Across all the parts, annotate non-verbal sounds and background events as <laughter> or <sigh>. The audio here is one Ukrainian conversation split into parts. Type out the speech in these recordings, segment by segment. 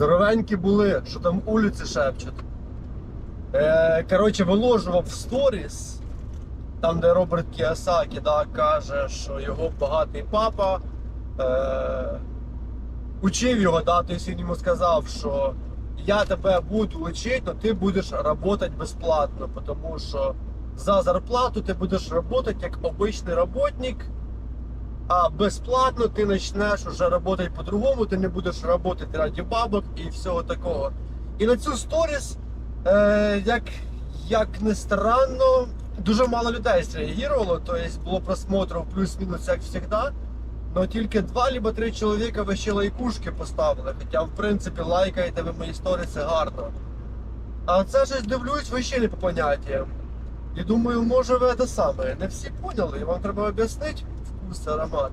новенькі були, що там вулиці шепчуть. Е, коротше, виложував в сторіс, там, де Роберт Кіосакі да, каже, що його багатий папа е, учив його, да, тобто він йому сказав, що я тебе буду учити, але ти будеш працювати безплатно, тому що за зарплату ти будеш працювати як обичний роботник, а безплатно ти почнеш вже працювати по-другому, ти не будеш працювати раді бабок і всього такого. І на цю сторіс, е, як, як не странно, дуже мало людей зреагувало, тобто було просмотрів плюс-мінус як завжди. Но тільки два либо три чоловіка ви ще лайкушки поставили. Хоча, в принципі, лайкаєте ви мої сторіси це гарно. А це щось дивлюсь, ви ще не по поняттям. І думаю, може ви те саме. Не всі поняли, і вам треба об'яснити вкус, аромат.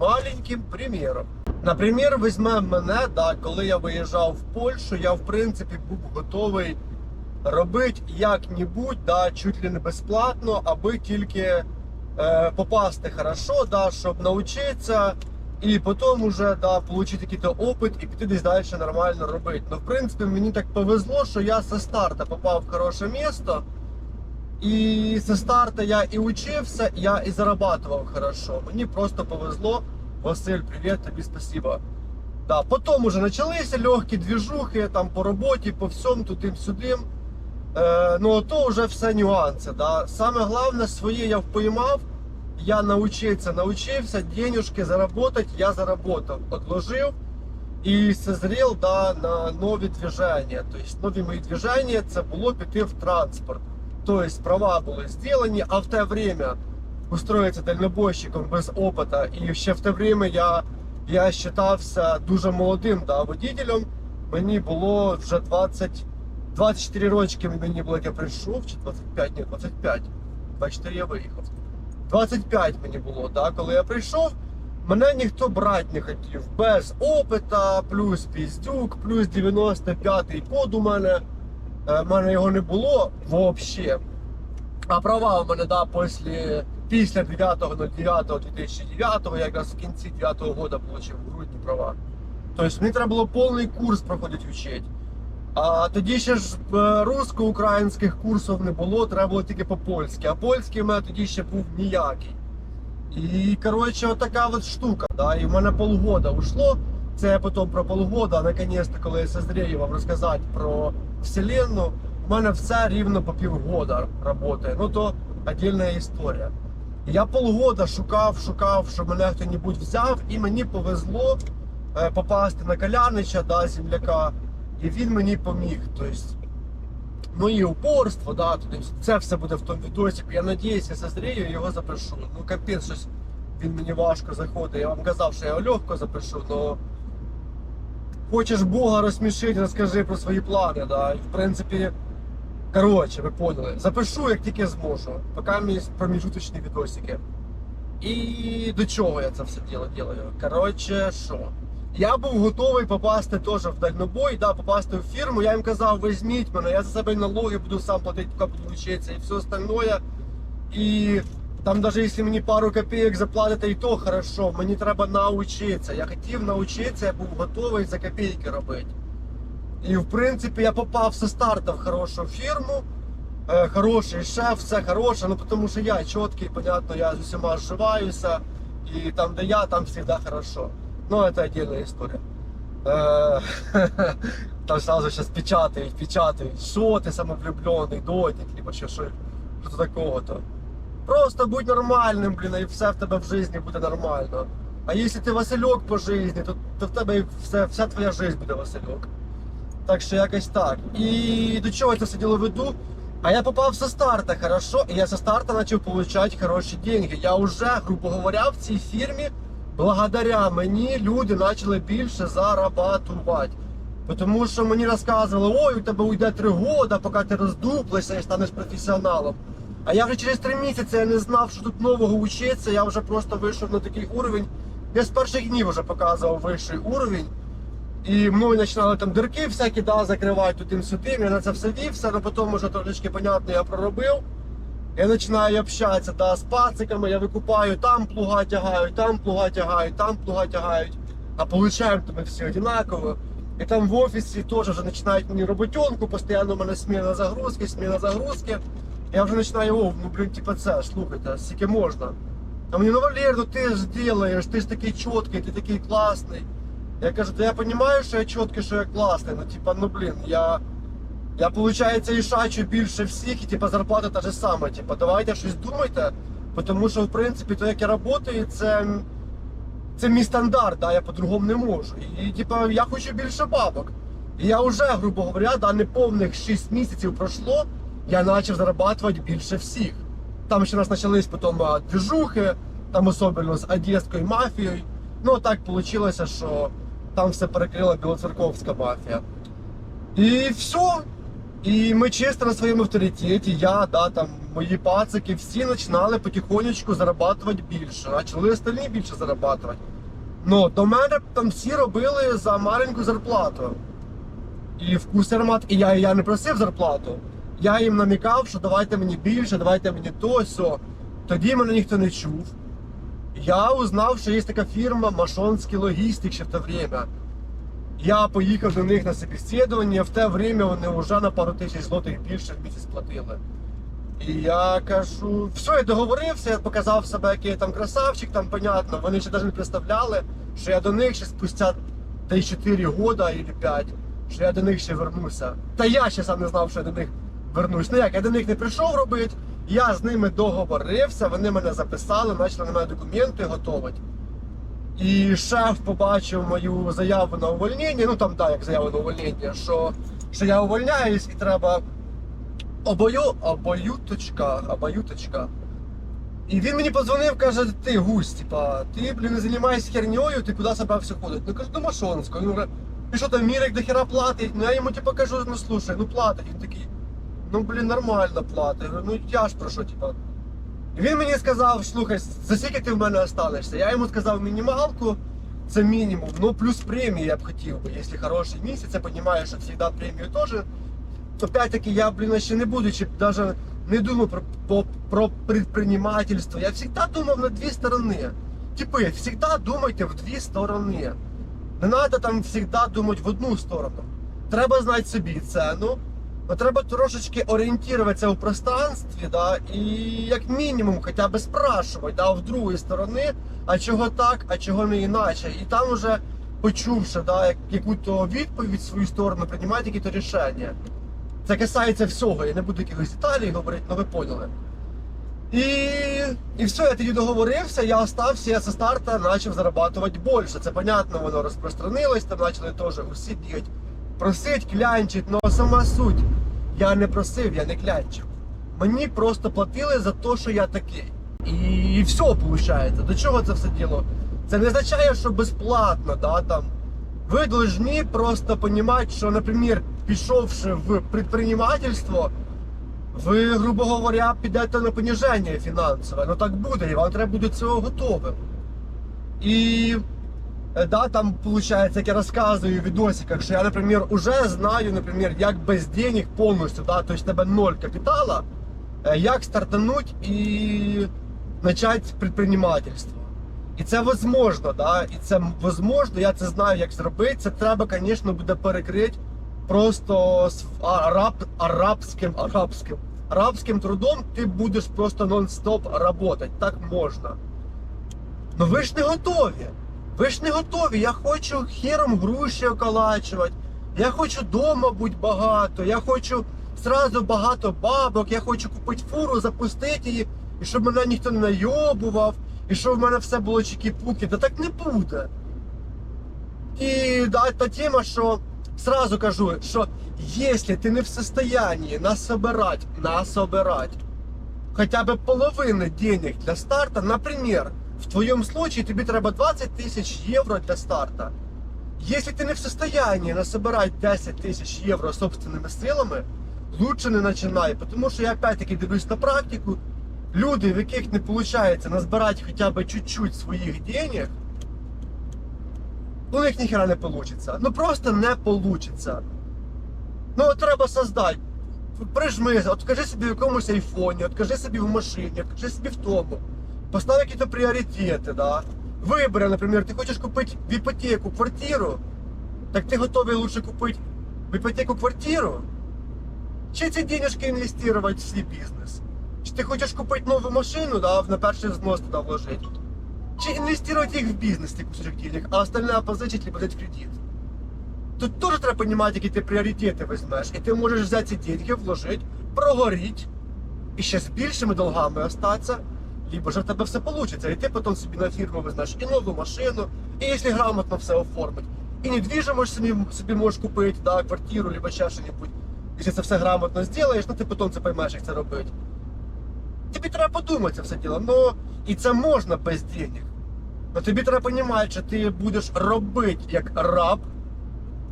Маленьким приміром. Наприклад, візьмемо мене, да, коли я виїжджав в Польщу, я в принципі був готовий робити як-небудь, да, чуть ли не безплатно, аби тільки е, попасти хорошо, да, щоб навчитися і потім уже да, отримати якийсь опит і піти десь далі нормально робити. Ну, в принципі, мені так повезло, що я зі старта попав в хороше місто. І зі старта я і учився, я і зарабатував хорошо. Мені просто повезло. Василь, привіт, тобі спасибо. Да, потім уже почалися легкі двіжухи там по роботі, по всьому, тудим-сюдим. Е, ну то вже все нюанси. Да. Саме головне, своє я впоймав, я навчився, навчився, денежки заработать, я заработав, отложив і созрів да, на нові движення. Тобто нові мої движення це було піти в транспорт. Тобто права були зроблені, а в те время устроїтися дальнобойщиком без опита. І ще в те время я, я вважався дуже молодим да, водителем. Мені було вже 20, 24 рочки мені було, як я прийшов, чи 25, ні, 25. 24 я виїхав. 25 мені було, да, коли я прийшов. Мене ніхто брати не хотів. Без опита, плюс піздюк, плюс 95-й код у мене. Е, в мене його не було взагалі. А права у мене да, після, після 9.09.2009, я якраз в кінці 9-го року отримав в грудні права. Тобто мені треба було повний курс проходити вчити. А тоді ще ж е, русско-українських курсів не було, треба було тільки по-польськи. А польський у мене тоді ще був ніякий. І коротше, отака от штука. Да? І в мене полгода ушло. Це я потім про полгода, наконец-то, коли я созрію вам розказати про Вселенну, у мене все рівно по півгода працює. Ну то отдельна історія. Я полгода шукав, шукав, щоб мене хто-небудь взяв, і мені повезло е, попасти на Калянича, да, земляка, і він мені поміг. Тобто, мої упорство, да, тобто, це все буде в тому відосі. Я надіюся, я созрію і його запишу. Ну капець, щось він мені важко заходить. Я вам казав, що я його легко запишу, але хочеш Бога розсмішити, розкажи про свої плани. Да. І, в принципі, коротше, ви поняли. Запишу, як тільки зможу. Поки мені проміжуточні відосики. І до чого я це все діло ділаю? Коротше, що? Я був готовий попасти теж в дальнобой, да, попасти в фірму. Я їм казав, візьміть мене, я за себе налоги буду сам платити, поки буду вчитися і все остальное. І там навіть якщо мені пару копійок заплатити, і то хорошо, мені треба навчитися. Я хотів навчитися, я був готовий за копійки робити. І в принципі я попав зі старту в хорошу фірму, е, хороший шеф, все хороше, ну тому що я чіткий, понятно, я з усіма зживаюся, і там, де я, там завжди хорошо. Ну, це отдельная історія. Е, <laughs> Там сразу сейчас печатають, печатають, що ти самовлюблений, дотик, либо що, що такого-то. Просто будь нормальним, блін, і все в тебе в житті буде нормально. А якщо ти Васильок по житті, то, то в тебе все, вся твоя життя буде Васильок. Так що якось так. І до чого я це все діло веду? А я попав со старта хорошо, і я со старта почав отримати хороші деньги. Я вже, грубо говоря, в цій фірмі, благодаря мені, люди почали більше зарабатувати. Тому що мені розказували, ой, у тебе уйде три роки, поки ти роздуплишся і станеш професіоналом. А я вже через три місяці я не знав, що тут нового вчитися, я вже просто вийшов на такий уровень. Я з перших днів вже показував вищий уровень. І мною починали там дирки всякі да, закривати тим сюди. Я на це все вівся, але потім вже трошечки понятно я проробив. Я починаю общатися да, з пациками, я викупаю, там плуга тягають, там плуга тягають, там плуга тягають. А получаємо ми всі однаково. І там в офісі теж вже починають мені роботенку, постійно у мене сміна загрузки, сміна загрузки. Я вже починаю, о, ну блін, типа це, слухайте, скільки можна. А мені, ну Валер, ну ти ж делаєш, ти ж такий чіткий, ти такий класний. Я кажу, та я розумію, що я чіткий, що я класний, ну типа, ну блін, я. Я, виходить, і шачу більше всіх, і типа зарплата та ж сама. Типа, давайте щось думайте, тому що, в принципі, то як я працюю, це, це мій стандарт, да, я по-другому не можу. І, типа, я хочу більше бабок. І я вже, грубо говоря, да, не повних 6 місяців пройшло, я почав зарабатувати більше всіх. Там ще нас почались потім а, движухи, там особливо з одеською мафією. Ну, так вийшло, що там все перекрила білоцерковська мафія. І все. І ми чисто на своєму авторитеті, я, да, там, мої пацики, всі починали потихонечку зарабатувати більше. Почали остальні більше зарабатувати. Ну, до мене там всі робили за маленьку зарплату. І вкус і аромат, і я, я не просив зарплату. Я їм намікав, що давайте мені більше, давайте мені то, сьо. Тоді мене ніхто не чув. Я узнав, що є така фірма Машонський логістик ще в те время. Я поїхав до них на собеседування, в те время вони вже на пару тисяч злотих більше в місяць платили. І я кажу, все, я договорився, я показав себе, який я там красавчик, там понятно. Вони ще навіть не представляли, що я до них ще спустя й 4 года або 5, що я до них ще вернуся. Та я ще сам не знав, що я до них вернусь. Ну як, я до них не прийшов робити, я з ними договорився, вони мене записали, почали на мене документи готувати. І шеф побачив мою заяву на увольнення, ну там так, як заяву на увольнення, що, що я увольняюсь і треба обою, обоюточка, обоюточка. І він мені подзвонив, каже, ти гусь, типа, ти, блін, не займаєшся херньою, ти куди собрався ходити? Ну кажу, до Машонського. Ну, і що там Мірик до хера платить? Ну я йому типа кажу, ну слушай, ну платить. Він такий, ну блін, нормально платить. Ну я ж прошу, типа. І він мені сказав, слухай, за скільки ти в мене останешся? Я йому сказав мінімалку, це мінімум, ну плюс премії я б хотів би, якщо хороший місяць, я розумію, що завжди премію теж. Опять-таки я, блін, ще не будучи, даже не думав про, про, про предпринимательство. Я завжди думав на дві сторони. Типи, завжди думайте в дві сторони. Не треба там завжди думати в одну сторону. Треба знати собі ціну, треба трошечки орієнтуватися в пространстві, да, і як мінімум хоча б спрашувати да, в другої сторони, а чого так, а чого не іначе. І там уже почувши да, як- відповідь в свою сторону, приймати якісь рішення. Це касається всього, я не буду якихось деталей говорити, але ви поняли. І, і все, я тоді договорився, я остався, я зі старта почав зарабатувати більше. Це понятно, воно розпространилось, там почали теж усі бігати, просить, клянчить, але сама суть. Я не просив, я не клянчив. Мені просто платили за те, що я такий. І все виходить. До чого це все діло? Це не означає, що безплатно, да, там. Ви должны просто розуміти, що, наприклад, пішовши в предпринимательство, ви, грубо говоря, підете на поніження фінансове. Ну так буде, і вам треба бути цього готовим. І да, там виходить, як я розказую в відосиках, що я, наприклад, уже знаю, наприклад, як без денег повністю, да, тобто тебе ноль капітала, е, як стартануть і почати предпринимательство. І це возможно, да? і це возможно, я це знаю, як зробити. Це треба, звісно, буде перекрити просто з араб, арабським, арабським, арабським трудом ти будеш просто нон-стоп працювати. Так можна. Ну ви ж не готові. Ви ж не готові. Я хочу хером груші околачувати. Я хочу вдома бути багато. Я хочу зразу багато бабок. Я хочу купити фуру, запустити її, і щоб мене ніхто не найобував, і щоб в мене все було чікі-пуки. Та так не буде. І да, та тема, що сразу кажу, що якщо ти не в состоянии насобирать, насобирать хотя бы половины денег для старта, например, в твоем случае тебе треба 20 тысяч евро для старта. Если ты не в состоянии насобирать 10 тысяч евро собственными силами, лучше не начинай, потому що я опять-таки дивлюсь на практику, люди, в яких не виходить назбирати хоча б чуть-чуть своїх денег, у них ніхера не вийде. Ну просто не вийде. Ну от треба создати. Прижми, откажи собі в якомусь айфоні, откажи собі в машині, откажи собі в тому. Постав якісь пріоритети, да. Вибери, наприклад, ти хочеш купити в іпотеку квартиру, Так ти готовий лучше купити в іпотеку квартиру? Чи ці денежки інвестувати в свій бізнес? Чи ти хочеш купити нову машину, да, на перший взнос туди вложити? Чи інвестувати їх в бізнес, ці кусочок денег, а остальне позичити або в кредит? Тут теж треба розуміти, які ти пріоритети візьмеш. І ти можеш взяти ці деньги, вложити, прогоріти, і ще з більшими долгами остатися, либо ж в тебе все вийде. І ти потім собі на фірму візьмеш і нову машину, і якщо грамотно все оформить, і недвіжимость собі, собі можеш купити, да, квартиру, либо ще щось. Якщо це все грамотно зробиш, ну ти потім це поймеш, як це робити. Тобі треба подумати це все діло. Ну, і це можна без денег. Но тобі треба розуміти, що ти будеш робити як раб,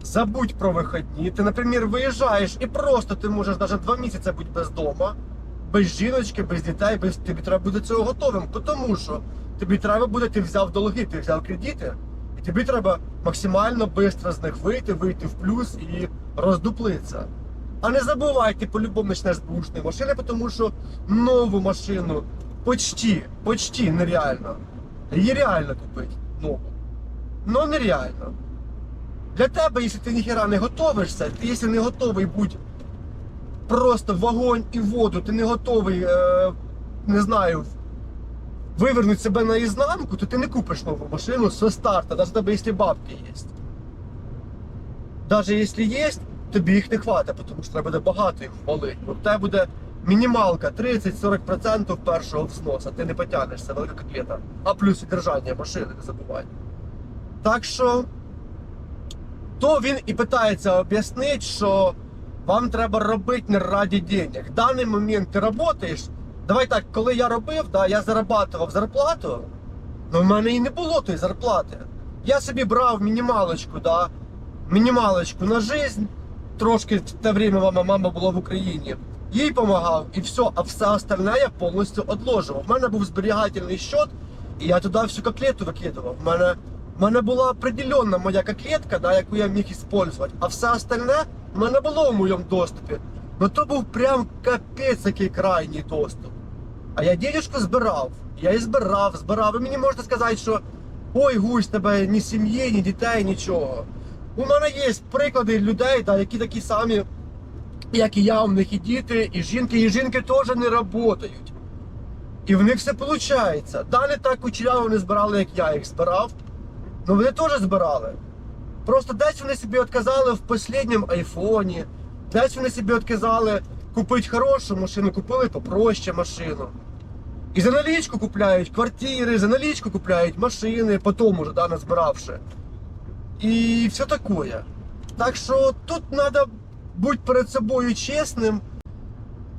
забудь про вихідні. Ти, наприклад, виїжджаєш і просто ти можеш навіть два місяці бути без дома, без жіночки, без дітей, без тобі треба буде цього готовим. Тому що тобі треба буде, ти взяв долги, ти взяв кредити, і тобі треба максимально швидко з них вийти, вийти в плюс і роздуплитися. А не забувай, ти по-любому почнеш з бушної машини, тому що нову машину почти, почти нереально. Її реально купити нову. Ну нереально. Для тебе, якщо ти ніхера не готовишся, ти якщо не готовий бути просто вогонь і воду, ти не готовий, е, не знаю, вивернути себе наізнанку, то ти не купиш нову машину з старта, навіть тебе, якщо бабки є. Навіть якщо є, тобі їх не хватить, тому що треба буде багато їх ввалити. Бо тебе буде мінімалка 30-40% першого взноса, ти не потягнешся, велика котлета. А плюс і машини, не забувай. Так що то він і питається об'яснити, що вам треба робити не раді денег. В даний момент ти працюєш. Давай так, коли я робив, да, я зарабатував зарплату, але в мене і не було тої зарплати. Я собі брав мінімалочку, да, мінімалочку на жизнь. Трошки в те время мама, мама була в Україні. Їй допомагав і все, а все остальне я повністю відложував. У мене був зберігательний счет, і я туди всю котлету викидував. У мене, в мене була определенна моя котлетка, да, яку я міг використовувати, а все остальне в мене було в моєму доступі. Ну то був прям капець який крайній доступ. А я денежку збирав. Я і збирав, збирав. І мені можете сказати, що ой, гусь, тебе ні сім'ї, ні дітей, нічого. У мене є приклади людей, да, які такі самі, як і я, у них і діти, і жінки, і жінки теж не працюють. І в них все виходить. Да, не так кучеряво не збирали, як я їх збирав. але вони теж збирали. Просто десь вони собі відказали в останньому айфоні, десь вони собі відказали купити хорошу машину, купили попроще машину. І за налічку купляють квартири, за налічку купляють машини, потім уже да, назбиравши. І все таке. Так що тут треба бути перед собою чесним.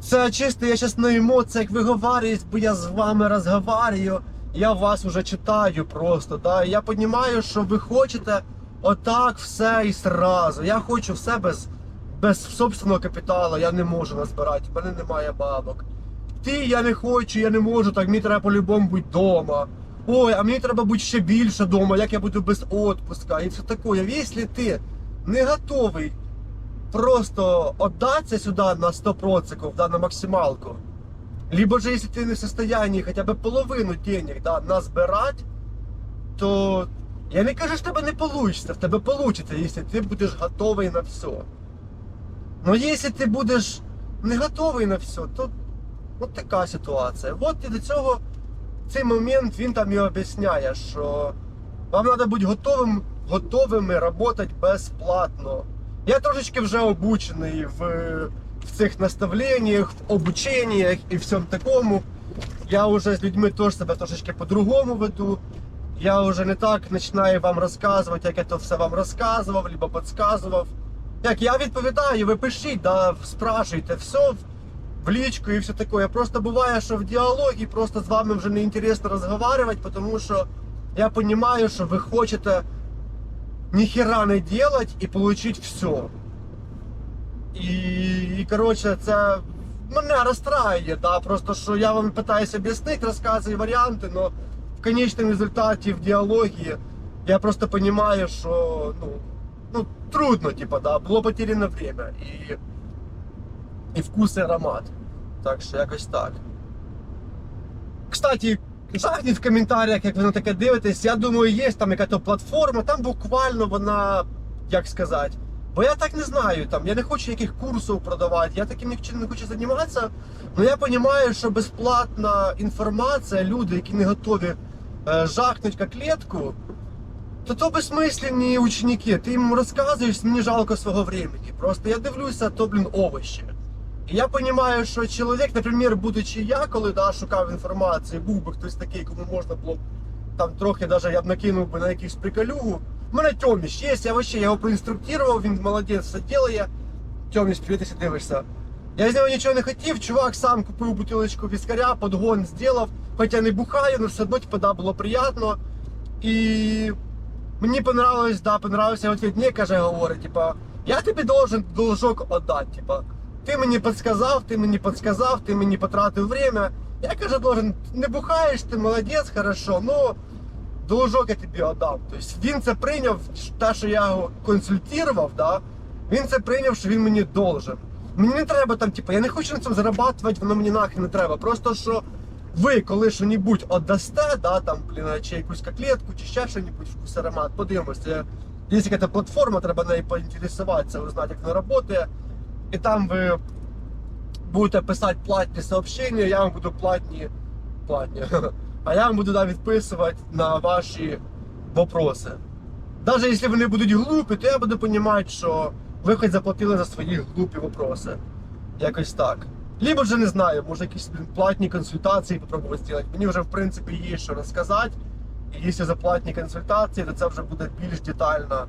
Це чисто я зараз на емоціях виговарююсь, бо я з вами розговорюю. Я вас вже читаю просто. Да? Я розумію, що ви хочете отак все і сразу. Я хочу все без, без собственного капіталу, я не можу назбирати, в мене немає бабок. Ти я не хочу, я не можу, так мені треба по-любому бути вдома. Ой, а мені треба бути ще більше вдома, як я буду без відпуска і все таке. Якщо ти не готовий просто віддатися сюди на 100%, да, на максималку, либо же если ты не в состоянии хотя бы половину денег да, назбирать, то я не кажу, що в тебе не вийде, в тебе вийде, якщо ти будеш готовий на все. Но якщо ти будеш не готовий на все, то от така ситуація. От і до цього цей момент він там і об'ясняє, що вам треба бути готовим, готовими працювати безплатно. Я трошечки вже обучений в, в цих наставленнях, в обученнях і всьому такому. Я вже з людьми теж себе трошечки по-другому веду. Я вже не так починаю вам розказувати, як я то все вам розказував, або підказував. Як я відповідаю, ви пишіть, да, спрашуйте, все в лічку і все таке. Просто буває, що в діалогі просто з вами вже не інтересно розмовляти, тому що я розумію, що ви хочете ніхера не делать і получить все. І, і коротше, це мене розстраює, да, просто що я вам питаюся об'яснити, розказую варіанти, але в конечному результаті в діалогі я просто розумію, що ну, ну, трудно, типа, да, було потеряно время і, і вкус і аромат. Так що якось так. Кстати, жахніть в коментарях, як ви на таке дивитесь. Я думаю, є там якась платформа, там буквально вона як сказати. Бо я так не знаю, там, я не хочу яких курсів продавати, я таким не хочу займатися. Але я розумію, що безплатна інформація, люди, які не готові е, жахнуть котлетку, то то безсмислені ученики. Ти їм розказуєш, мені жалко свого времени. Просто я дивлюся, то, блін, овощі. І я розумію, що чоловік, наприклад, будучи я, коли да, шукав інформацію, був би хтось такий, кому можна було б там трохи даже я б накинув би на якусь приколюгу. У мене Тьоміш є, я вообще його проінструктував, він молодець, все ділає. Тьоміш, привіт, якщо дивишся. Я з нього нічого не хотів, чувак сам купив бутилочку віскаря, подгон зробив, хоча не бухаю, але все одно типу, да, було приємно. І мені понравилось, да, понравився ответ. Ні, каже, говорить, типа, я тобі должен должок отдати, типа. Ти мені підсказав, ти мені підсказав, ти мені потратив время. Я каже, должен, не бухаєш, ти молодець, хорошо, ну должок я тобі отдам. Тобто він це прийняв, те, що я його консультував, да, він це прийняв, що він мені должен. Мені не треба там, типу, я не хочу на цьому зарабатувати, воно мені нахрен не треба. Просто що ви коли що-небудь отдасте, да, там, блін, чи якусь котлетку, чи ще що-небудь, вкус аромат, подивимося. Є якась платформа, треба нею поінтересуватися, узнати, як вона працює. І там ви будете писати платні сообщення, я вам буду платні, платні, <laughs> а я вам буду да, відписувати на ваші вопроси. Навіть якщо вони будуть глупі, то я буду розуміти, що ви хоч заплатили за свої глупі вопроси. Якось так. Либо вже не знаю, може якісь платні консультації попробувати зробити. Мені вже в принципі є що розказати. І якщо за платні консультації, то це вже буде більш детальна,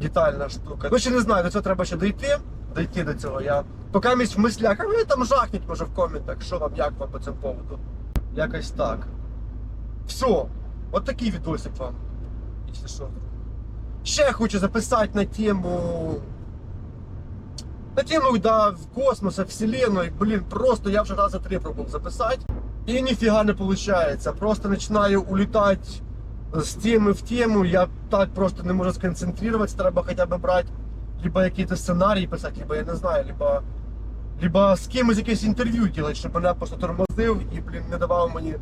детальна штука. Ну ще не знаю, до цього треба ще дійти. Дійти до цього. Я поки місь в мислях, а ви там жахніть може в коментах, що вам, як вам по цьому поводу. Якось так. Все, от такий відосик вам. Якщо що. Ще хочу записати на тему. На тему, да, в космоса, вселенной, блин, просто я вже раза три пробував записати. І ніфіга не виходить. Просто починаю улітати з теми в тему. Я так просто не можу сконцентруватися. Треба хоча б брати либо якісь сценарії писати, либо я не знаю, либо, либо з кимось якесь інтерв'ю робити, щоб мене просто тормозив і, блін, не давав мені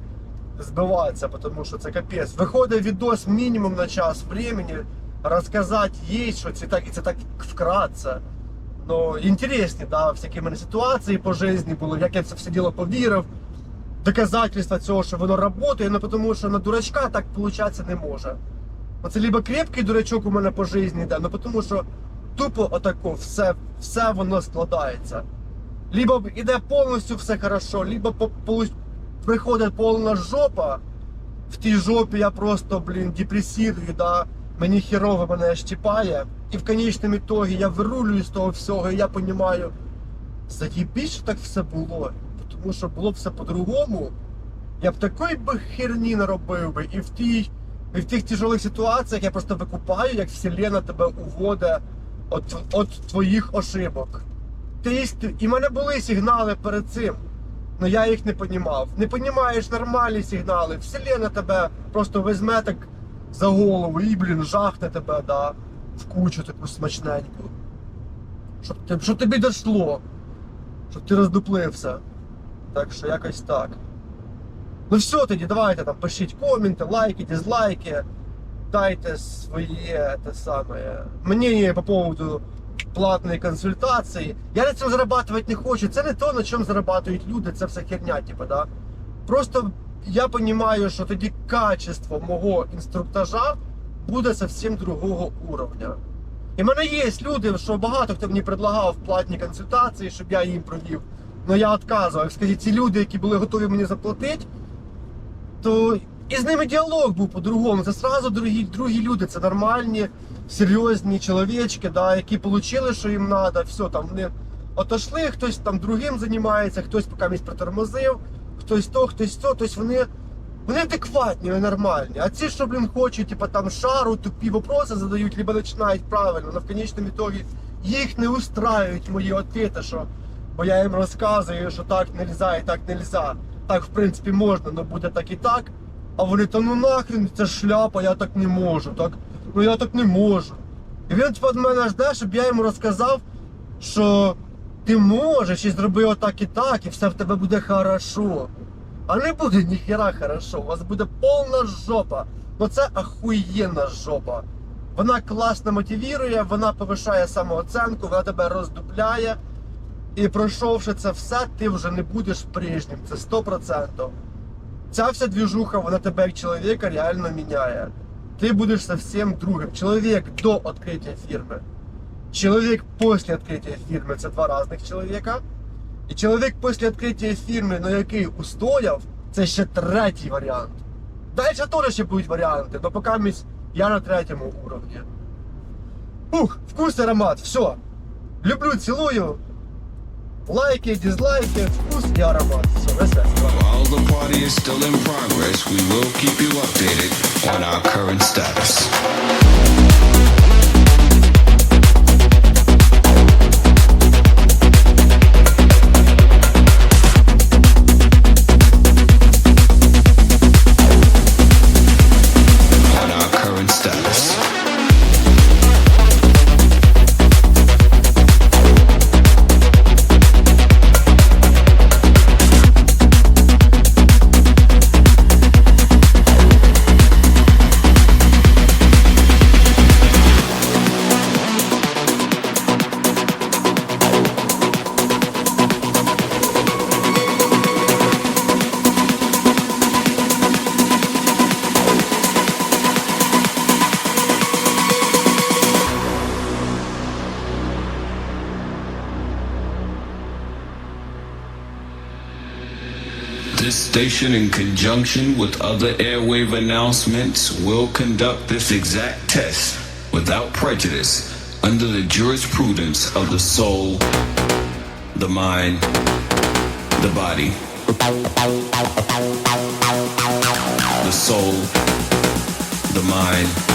збиватися, тому що це капець. Виходить відос мінімум на час времени, розказати їй, що це так, і це так вкратце. Ну, інтересні, да, всякі мене ситуації по житті були, як я це все діло повірив. Доказательства цього, що воно працює, ну тому що на дурачка так получатися не може. Ну, Це либо крепкий дурачок у мене по житті, да, ну тому що тупо отако все, все воно складається. Либо іде повністю все хорошо, либо по, полу- приходить повна жопа. В тій жопі я просто, блін, депресірую, да, мені херово мене щипає. І в конечному ітогі я вирулюю з того всього, і я розумію, що так все було. Тому що було б все по-другому. Я б такої би херні наробив би. І в тій, і в тих тяжелих ситуаціях я просто викупаю, як вселена тебе уводить від, від твоїх ошибок. Тобто, і в мене були сигнали перед цим. але я їх не понімав. Не понімаєш нормальні сигнали. Вселена тебе просто візьме так за голову і, блін, жахне тебе, да, в кучу таку смачненьку. Щоб, щоб тобі дошло. Щоб ти роздуплився. Так що якось так. Ну все тоді, давайте там пишіть коменти, лайки, дизлайки. Дайте своє те саме мнение по поводу платної консультації. Я на цьому зарабатувати не хочу. Це не то, на чому зарабатують люди, це все херня, типу, да. Просто я розумію, що тоді качество мого інструктажа буде зовсім другого уровня. І в мене є люди, що багато хто мені предлагав платні консультації, щоб я їм провів. Але я відказував. Скажіть, ці люди, які були готові мені заплатити, то і з ними діалог був по-другому. Це сразу другі, другі люди, це нормальні, серйозні чоловічки, да, які отримали, що їм треба, все там вони отошли, хтось там другим займається, хтось поки місць притормозив, хтось то, хтось то. Тобто вони, вони адекватні, вони нормальні. А ці, що, блін, хочуть, типа там шару, тупі вопроси задають, либо починають правильно, але в конечному ітогі їх не устраюють мої ответи, що бо я їм розказую, що так нельзя і так нельзя. Так, в принципі, можна, але буде так і так. А вони, та ну нахрен, це шляпа, я так не можу, так? Ну я так не можу. І він типу, від мене жде, щоб я йому розказав, що ти можеш і зроби отак і так, і все в тебе буде хорошо. А не буде ніхера хорошо, у вас буде повна жопа. Ну це ахуєнна жопа. Вона класно мотивує, вона повишає самооценку, вона тебе роздупляє. І пройшовши це все, ти вже не будеш прежнім. Це 100%. Ця вся двіжуха, вона тебе як чоловіка реально міняє. Ти будеш зовсім другим. Чоловік до відкриття фірми. Чоловік після відкриття фірми це два різних чоловіка. І чоловік після відкриття фірми, на який устояв, це ще третій варіант. Далі теж ще будуть варіанти, але поки я на третьому уровні. Ух, вкус аромат, все. Люблю, цілую. Лайки, дизлайки, вкус і аромат. Все, весело. While the party is still in progress, we will keep you updated on our current status. Station, in conjunction with other airwave announcements, will conduct this exact test without prejudice under the jurisprudence of the soul, the mind, the body. The soul, the mind,